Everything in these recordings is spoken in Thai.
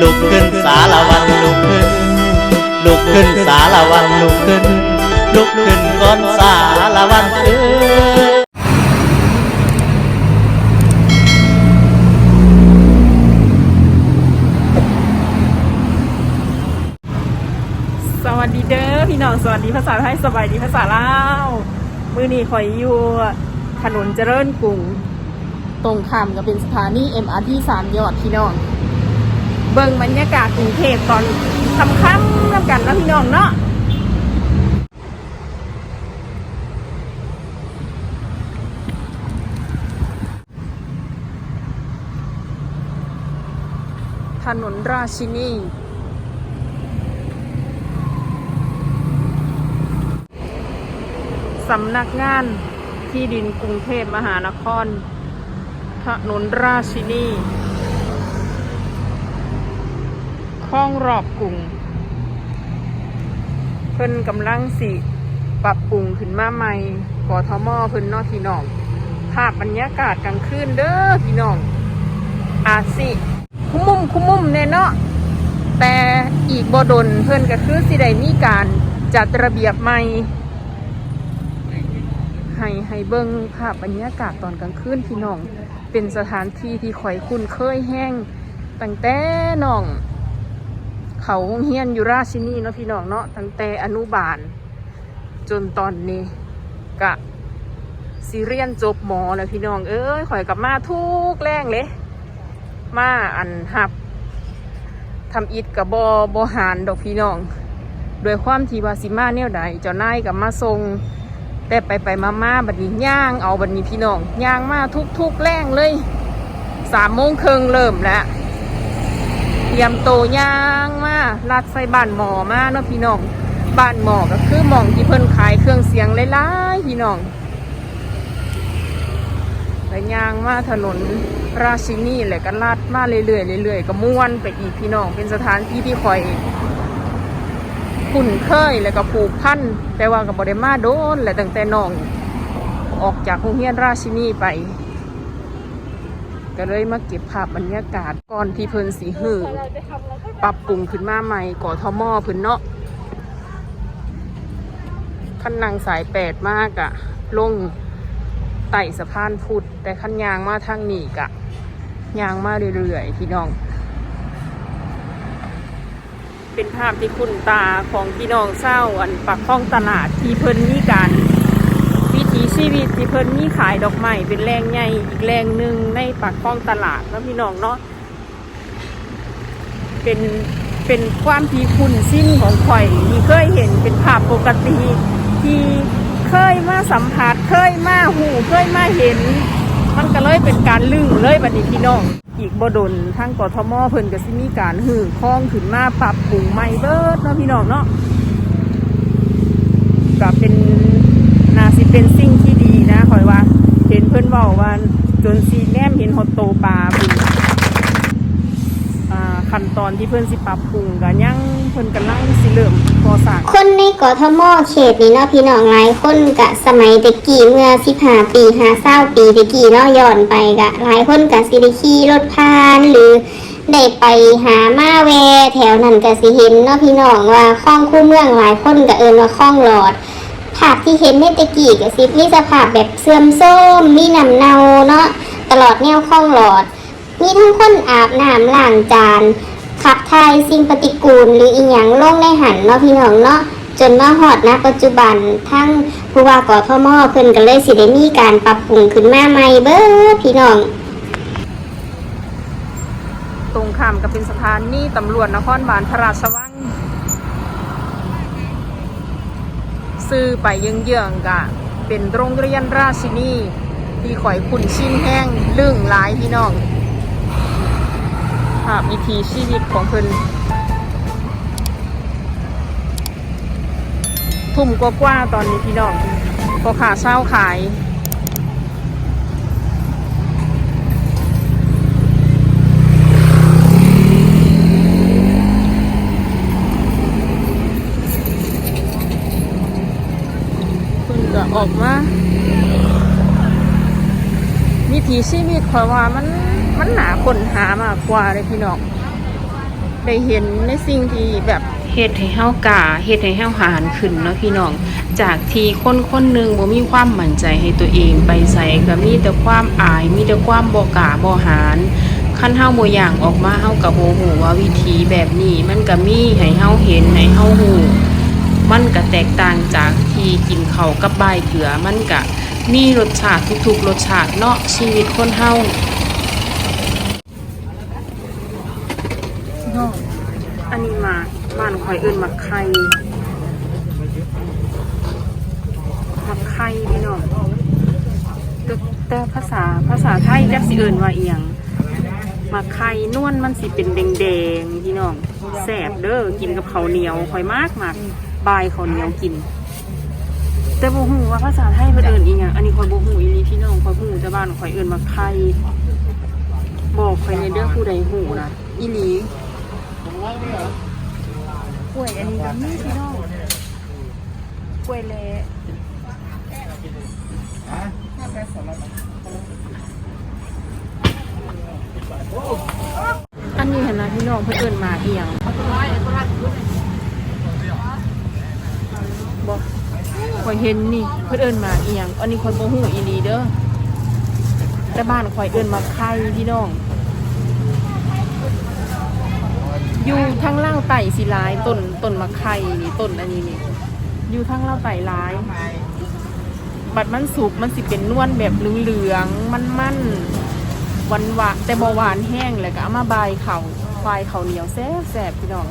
ลุกขึ้นสารวันลุกขึ้น ลุกขึ้นสารวันลุกขึ้น ลุกขึ้นก่อนสารวันเอ้ยสวัสดีเด้อพี่น้องสวัสดีภาษาไทยสบายดีภาษาลาวมือนี้ข่อยอยู่ถนนเจริญกรุง ตรงข้ามกับเป็นสถานี MRT สามยอดพี่น้อง เบิ่งบรรยากาศกรุงเทพตอนค่ำๆแล้วกันนะพี่น้องเนาะถนนราชินีสำนักงานที่ดินกรุงเทพมหานคร ถนนราชินี คลองรอบกรุงเพิ่นกำลังสิปรับปรุงขึ้นมาใหม่กอทมเพิ่นนอกพี่น้องภาพบรรยากาศกลางคืนเด้อพี่น้อง อาสิคุ้มมุมคุ้มมุมแน่เนาะแต่อีกบดนเพิ่นก็คือสิได้มีการจัดระเบียบใหม่ให้ให้เบิ้งภาพบรรยากาศตอนกลางคืนพี่น้อง เป็นสถานที่ที่ข่อยคุ้นเคยแห้งตั้งแต่น้อง เขาโรงเฮียนอยู่ราชินีเนาะพี่น้องเนาะตั้งแต่อนุบาล จนตอนนี้กะซีเรียนจบหมอแล้วพี่น้อง เอ้ยข่อยกลับมาทุกแรงเลย มาอันหับทำอิดกับบอบหารดอกพี่น้องโดวยความที่ว่าสิมาแนวใดเจ้านายกับมาทรงแต่ไปไปมามาบัดนี้ย่างเอาบัดนี้พี่น้องย่างมาทุกทุกๆแรงเลยสามโมงครึ่งเริ่มแล้ว เตรียมโตย่างมาลัดใส่บ้านหมอมาเนาะพี่น้องบ้านหมอก็คือหมองที่เพิ่นขายเครื่องเสียงหลายๆพี่น้องแล้วย่างมาถนนราชินีแหละก็ลัดมาเรื่อยๆเรื่อยๆก็ม่วนไปอีกพี่น้องเป็นสถานที่ที่คอยคุ้นเคยแล้วก็ผูกพันแต่ว่ากับบริมาโดนและตั้งแต่น้อง ออกจากโรงเรียนราชินีไป ก็เลยมาเก็บภาพบรรยากาศก่อนที่เพิ่นสีหือปรับปรุงขึ้นมาใหม่ก่อทอมอเพิ่นเนาะขั้นนางสายแปดมากอะลงไต่สะพานพุดแต่ขั้นยางมาทางนี้กะยางมาเรื่อยๆพี่น้อง เป็นภาพที่คุ้นตาของพี่น้องเศร้าอันปักข้องตลาดที่เพิ่นมีการ ชีวิตที่เพิ่นมีขายดอกไม้เป็นแรงใหญ่อีกแรงหนึ่งในปักข้องตลาดแล้วพี่น้องเนาะเป็นเป็นความที่คุ้นสิ้นของข่อยที่เคยเห็นเป็นภาพปกติ ที่เคยมาสัมผัสเคยมาหูเคยมาเห็น มันก็เลยเป็นการลึงเลยบัดนี้พี่น้อง อีกบดนทั้งกทมเพิ่นก็สิมีการหือคล้องขึ้นมาปรับปรุงใหม่เบิดเนาะพี่น้องเนาะก็เป็นนาสิเป็นสิ่งที่ดีนะคอยว่า เพิ่นบอกว่าจนซีแนมเห็นฮอตโตปลาบุญอ่าขั้นตอนที่เพิ่อนสิปรับปรุงก็ยังเพิ่อนกำลังสิเริ่มก่อสร้างคนในกทมเขตนี้เนาะพี่น้องหลายคนกะสมัยตะกี้เมื่อสิบห้าปีห้าเศร้าปีตะกี้เนาะย้อนไปกะหลายคนกะสิได้ขี่รถผ่านหรือได้ไปหามาแวแถวนั้นกะสิเห็นเนาะพี่น้องว่าคลองคู่เมืองหลายคนกะเอินว่าคลองหลอดาพที่เห็นในตะกี้กะสิมีสภาพแบบเสื่อมโทรมมีน้ำเนาเนาะตลอดแนวคลองหลอด มีทั้งคนอาบน้ำล้างจาน ขับถ่ายสิ่งปฏิกูลหรืออีหยังลงในหันเนาะพี่น้องเนาะจนมาฮอดนะปัจจุบันทั้งผู้ว่ากอทมเพิ่นก็เลยสิได้มีการปรับปรุงขึ้นมาใหม่เบิดพี่น้อง ตรงข้ามกับเป็นสถานีตำรวจนครบาลพระราชวัง ซื้อไปเยื่องๆกะเป็นโรงเรียนราชินีที่ข่อยขุนชินแห้งลึ่งหลายพี่น้องภาพวิถีชีวิตของเพิ่นทุ่มกว่าๆตอนนี้พี่น้องพอขาเช้าขาย ก็ออกมาวิถีชีวิตข่อยว่ามันมันหนาคนหามากกว่าเลยพี่น้องได้เห็นในสิ่งที่แบบเฮ็ดให้เฮากาเฮ็ดให้เฮาหานขึ้นเนาะพี่น้อง จากที่คนคนหนึ่งบ่มีความมั่นใจให้ตัวเองไปใส่ก็มีแต่ความอาย มีแต่ความบ่กาบ่หานคันเฮาบ่ย่างออกมาเฮาก็บ่ฮู้ว่าวิธีแบบนี้มันก็มีให้เฮาเห็นให้เฮาฮู้ มันก็แตกต่างจากที่กินเขากับบายเกลือ มันก็มีรสชาติทุกๆรสชาติเนาะชีวิตคนเฮาน้องอันนี้มาบ้านคอยเอื่นมาไข่มาไข่พี่น้องแต่แต่ภาษาภาษาไทยจักสิเอื่นว่าเอียงมาไข่นวลมันสิเป็นแดงๆพี่น้องแสบเด้อกินกับข้าวเหนียวคอยมากมาก บายข้าวเหนียวกิน แต่บ่ฮู้ว่าภาษาไทยเพิ่นเอิ้นอีหยังอันนี้คอยบ่ฮู้อีหลีพี่น้องคอยฮู้แต่บ้านคอยเอิ้นมาไข่บอกคอยในเด้อผู้ใดฮู้นะอีหลีกล้วยอันนี้ก็มีพี่น้องกล้วยเละอันนี้เห็นนะพี่น้องเพื่นเอินมาเอียง บอกข่อยเห็นนี่เพื่นเอินมาเอียงอันนี้คนโมหูอีนีเด้อแต่บ้านข่อยเอินมาไข่พี่น้อง อยู่ทั้งล่าวไต่สีลายต้นต้นมะไข่นี่ต้นอันนี้นี่อยู่ทั้งล่าวไต่ลาย บัดมันสุกมันสิเป็นนวลแบบเหลืองๆมันๆหวานหวานแต่บหวานแห้งเลยก็เอามาบาเขาควายเขาเหนียวแซ่บแซ่บพี่น้อง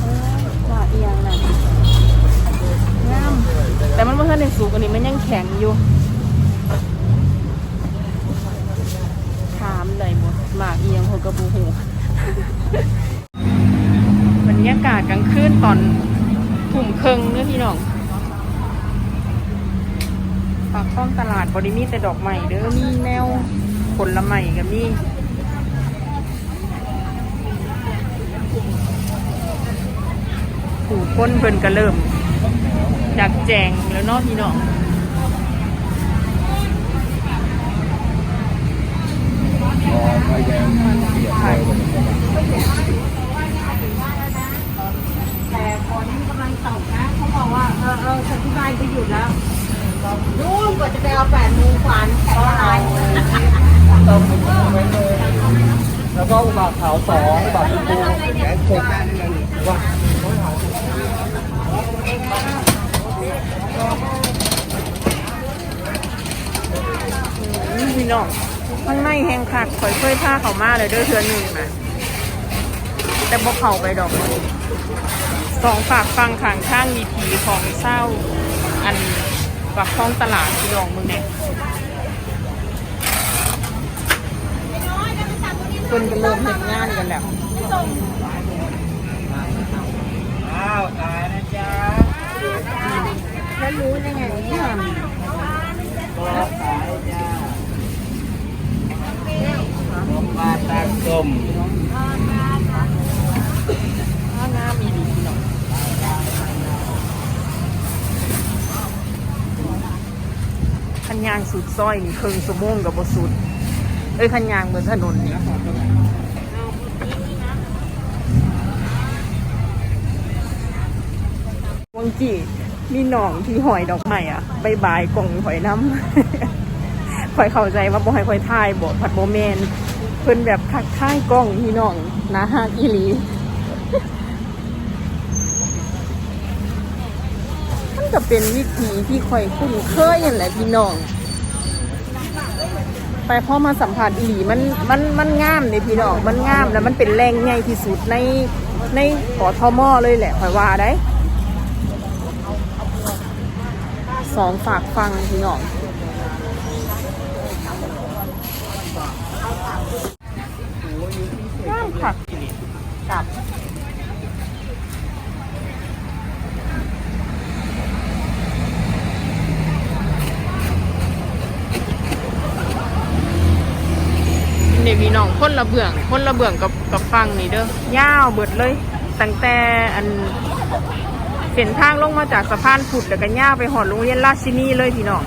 เอ้ยว่า เอียงน่ะงามแต่มันไม่ทันได้สุกอันนี้มันยังแข็งอยู่ ถามเลยหมดหมากเอียงหัวกระบูหูบรรยากาศกลางคืนตอนถุ่มเคิงเนื้อพี่น้องปากข้องตลาดบริมีแต่ดอกใหม่เด้อมีแนวผลละไม้กับมี ผู้คนเพิ่นก็เริ่มจักแจงแล้วเนาะพี่น้องแต่ฝนกำลังตกนะเขาบอกว่าเออเออฉันที่บ้านก็หยุดแล้วนู่นกว่าจะไปเอาแปดโมงกว่าแข็งตายแล้วก็อุบาทขาวสองอุบาทชมพูแกงเผ็ดว่า อืมพี่ น้องข้างในแห้งคักข่อยเคยพาเขามาเลยเด้อเทือหนึ่งนะแต่บ่เข้าไปดอกมันสองฝากฟังข้างข้างมีผีของเศร้า อันปากคลองตลาดพี่น้องมึงเนี่ยคนก็เริ่มเห็นงานกันแล้วอ้าวตายนะจ๊ะแล้วรู้ได้ไงเนี่ยก็ตายจ้า ลงมาตาส้มถ้าหน้ามีดีพี่น้องคันยางสุดซอยนี่ครึ่งชั่วโมงกับบสุด เอ้ยคันยางบนถนนนี่วังจีมีหนองที่หอยดอกไม้อะบายบกล่องหอยน้ำคอยเข้าใจว่าบ่ให้คอยทายบ่ผัดโบแมน เพิ่นแบบทักทายกล้องพี่น้องนะฮะอีหลีมันก็เป็นวิธีที่คอยคุ้นเคยนั่นแหละพี่น้อง ไปพอมาสัมผัสอีหลีมันมันมันงามเลยพี่น้องมันงามแล้วมันเป็นแรงใหญ่ที่สุดในในกทมอเลยแหละคอยว่าได้สองฝากฟังพี่น้อง เด็กพี่น้องคนละเบื้องคนละเบื้องกับกับฟังนี่เด้อยาวเบิดเลยตั้งแต่อันเส้นทางลงมาจากสะพานผุดแล้วก็ย่าไปหอดโรงเรียนราชินีเลยพี่น้อง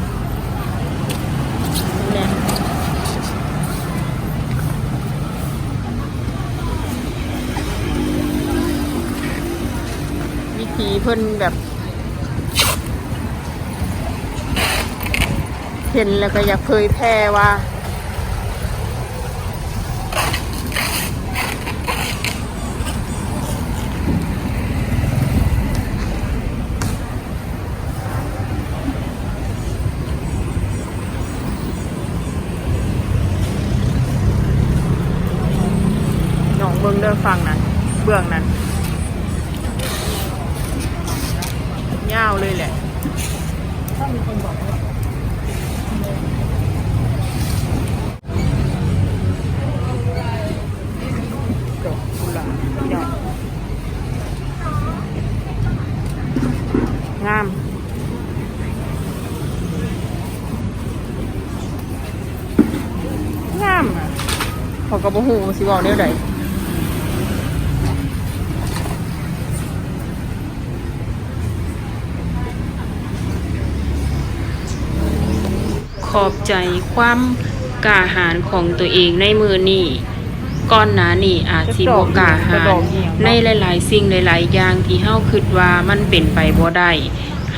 วิธีเพิ่นแบบ เห็นแล้วก็อยากเผยแพร่ว่า องฟังนั้นเบื้องนั้นยาวเลยแหละดอกกุหลาบอกงามงามอะเขอกระบอกหูสิบอกเดี๋ยวใด ขอบใจความกล้าหาญของตัวเองในมือนี่ก้อนหนานี่อาจสิบ่กล้าหาญในหลาย ๆ สิ่งหลาย ๆ อย่างที่เฮาคิดว่ามันเป็นไปบ่ได้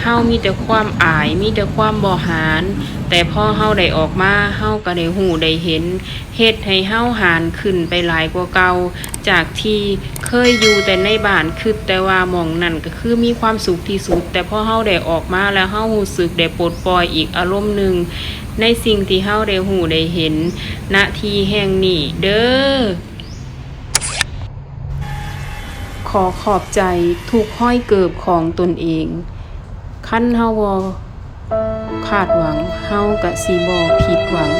เฮามีแต่ความอาย มีแต่ความบ่หารแต่พอเฮาได้ออกมาเฮาก็ได้หูได้เห็นเฮ็ดให้เฮาหารขึ้นไปหลายกว่าเก่าจากที่เคยอยู่แต่ในบ้านคือแต่ว่าหมองนั่นก็คือมีความสุขที่สุด แต่พอเฮาได้ออกมาแล้วเฮารู้สึกได้ปลดปล่อยอีกอารมณ์หนึ่งในสิ่งที่เฮาได้หูได้เห็นณที่แห่งนี้เด้อขอขอบใจทุกห้อยเกิบของตนเอง ขั้นเฮาบ่คาดหวังเฮากะสิบ่ผิดหวัง